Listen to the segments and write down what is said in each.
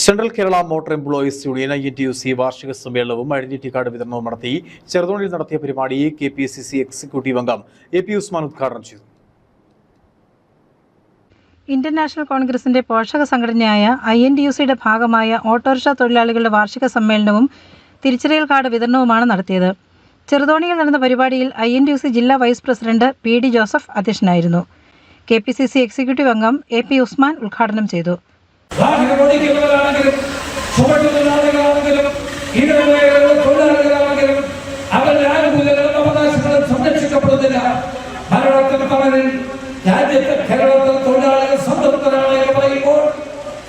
Central Kerala motor employees union I N T U C വാർഷിക സമ്മേളനവും identity card വിതരണവും നടത്തി ചെറുതോണിയിൽ നടത്തിയ പരിപാടി K P C C executive അംഗം എ പി ഉസ്മാൻ ഉദ്ഘാടനം ചെയ്തു. ഇന്റർനാഷണൽ നാഷണൽ കോൺഗ്രസിന്റെ പോഷക സംഘടനയായ ഐ എൻ ഡി യു സിയുടെ ഭാഗമായ ഓട്ടോറിക്ഷ തൊഴിലാളികളുടെ വാർഷിക സമ്മേളനവും തിരിച്ചറിയൽ കാർഡ് വിതരണവുമാണ് നടത്തിയത്. ചെറുതോണിയിൽ നടന്ന പരിപാടിയിൽ I N T U C ജില്ലാ vice president P D Joseph അധ്യക്ഷനായിരുന്നു. K P C C executive അംഗം എ പി ഉസ്മാൻ ഉദ്ഘാടനം ചെയ്തു. വാഹനം ഓടിക്കുന്നവരാണെങ്കിലും ചുമട്ടുതൊഴിലാളികളാണെങ്കിലും ഇടവേളയുള്ള തൊഴിലാളികളാണെങ്കിലും അവരുടെ ആനുകൂല്യങ്ങളും അവകാശങ്ങളും സംരക്ഷിക്കപ്പെടുന്നില്ല. ഭരണത്തിന് പകരം രാജ്യത്തെ കേരളത്തിൽ തൊഴിലാളികൾ സംതൃപ്തരാണ് എന്ന് പറയുമ്പോൾ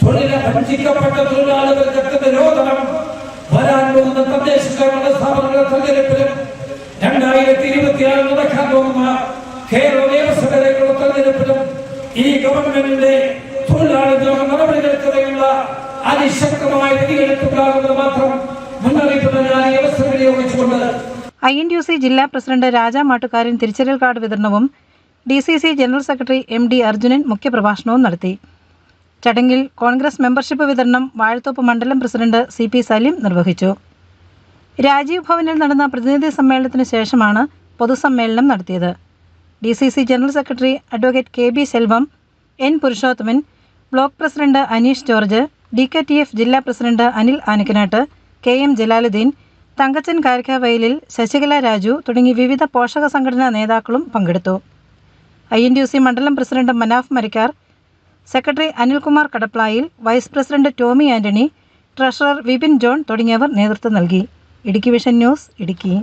തൊഴിലെ വഞ്ചിക്കപ്പെട്ട തൊഴിലാളികൾക്ക് നിരോധനം വരാൻ പോകുന്ന തദ്ദേശ സ്വയംഭരണ സ്ഥാപനങ്ങളുടെ തെരഞ്ഞെടുപ്പിലും രണ്ടായിരത്തി ഇരുപത്തിയാറ് നടക്കാൻ പോകുന്ന കേരള നിയമസഭയിലേക്കുള്ള തെരഞ്ഞെടുപ്പിലും ഈ ഗവൺമെന്റിന്റെ തൊഴിലാളി ദ്രോഹ നടപടികൾക്കെതിരെയുള്ള അതിശക്തമായ പ്രതികരണത്തുണ്ടാകുന്നത് മാത്രം മുന്നറിയിപ്പ് ഞാൻ ഈ അവസരം വിനിയോഗിച്ചുകൊണ്ട് ഐ എൻ ഡി സി ജില്ലാ പ്രസിഡന്റ് രാജ മാട്ടുകാരൻ തിരിച്ചറിയൽ കാർഡ് വിതരണവും D C C general secretary M D Arjunan മുഖ്യപ്രഭാഷണവും നടത്തി. ചടങ്ങിൽ കോൺഗ്രസ് മെമ്പർഷിപ്പ് വിതരണം വാഴത്തോപ്പ് മണ്ഡലം പ്രസിഡന്റ് സി പി സലീം നിർവഹിച്ചു. രാജീവ് ഭവനിൽ നടന്ന പ്രതിനിധി സമ്മേളനത്തിന് ശേഷമാണ് പൊതുസമ്മേളനം നടത്തിയത്. D C C general secretary advocate K B Selvam N Purushothaman block president Aneesh George D K T F ജില്ലാ president Anil Anakkanattu K M Jalaluddin Thankachan Karikkavayalil Sasikala Raju തുടങ്ങി വിവിധ പോഷക സംഘടനാ നേതാക്കളും പങ്കെടുത്തു. ഐ എൻ യു സി മണ്ഡലം president Manaf Marikkar secretary Anilkumar Kadaplayil vice president Tomy Antony treasurer Vipin John തുടങ്ങിയവർ നേതൃത്വം നൽകി. Idukki vision news Idukki.